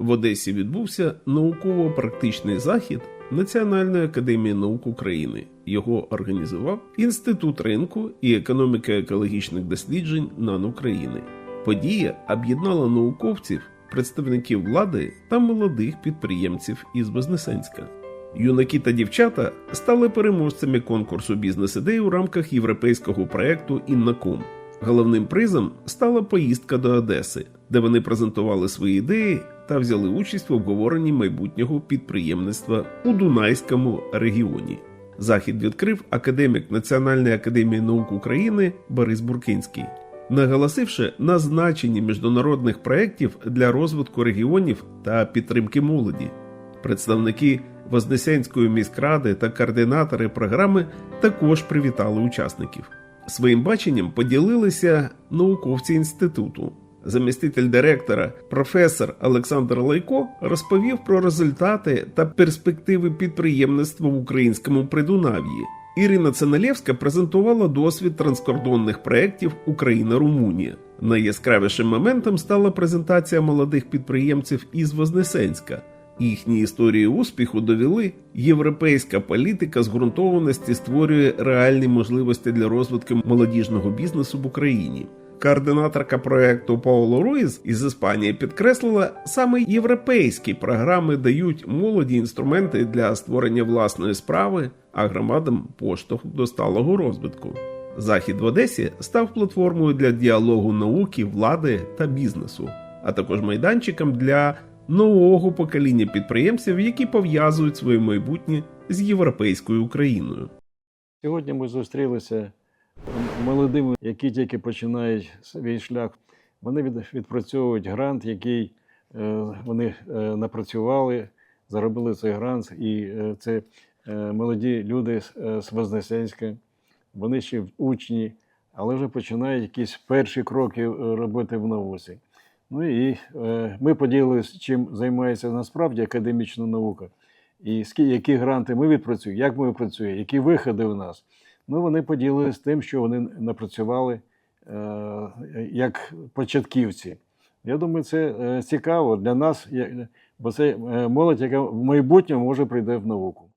В Одесі відбувся науково-практичний захід Національної академії наук України. Його організував Інститут ринку і економіки екологічних досліджень НАН України. Подія об'єднала науковців, представників влади та молодих підприємців із Вознесенська. Юнаки та дівчата стали переможцями конкурсу бізнес-ідей у рамках європейського проекту Іннаком. Головним призом стала поїздка до Одеси, де вони презентували свої ідеї та взяли участь в обговоренні майбутнього підприємництва у Дунайському регіоні. Захід відкрив академік Національної академії наук України Борис Буркинський, наголосивши на значенні міжнародних проєктів для розвитку регіонів та підтримки молоді. Представники Вознесенської міськради та координатори програми також привітали учасників. Своїм баченням поділилися науковці інституту. Заміститель директора, професор Олександр Лайко, розповів про результати та перспективи підприємництва в українському Придунав'ї. Ірина Ценалєвська презентувала досвід транскордонних проєктів Україна-Румунія. Найяскравішим моментом стала презентація молодих підприємців із Вознесенська. Їхні історії успіху довели, європейська політика зґрунтованості створює реальні можливості для розвитку молодіжного бізнесу в Україні. Координаторка проекту Пауло Руїз із Іспанії підкреслила, саме європейські програми дають молоді інструменти для створення власної справи, а громадам поштовх до сталого розвитку. Захід в Одесі став платформою для діалогу науки, влади та бізнесу, а також майданчиком для нового покоління підприємців, які пов'язують своє майбутнє з європейською Україною. Сьогодні ми зустрілися молодими, які тільки починають свій шлях. Вони від, відпрацьовують грант, який е, вони е, напрацювали, заробили цей грант, і е, це молоді люди з, Вознесенська. Вони ще учні, але вже починають якісь перші кроки робити в науці. Ну і ми поділилися, чим займається насправді академічна наука, і які гранти ми відпрацюємо, як ми працюємо, які виходи у нас. Ну, вони поділилися тим, що вони напрацювали е, як початківці. Я думаю, це е, цікаво для нас, бо це е, молодь, яка в майбутньому може прийде в науку.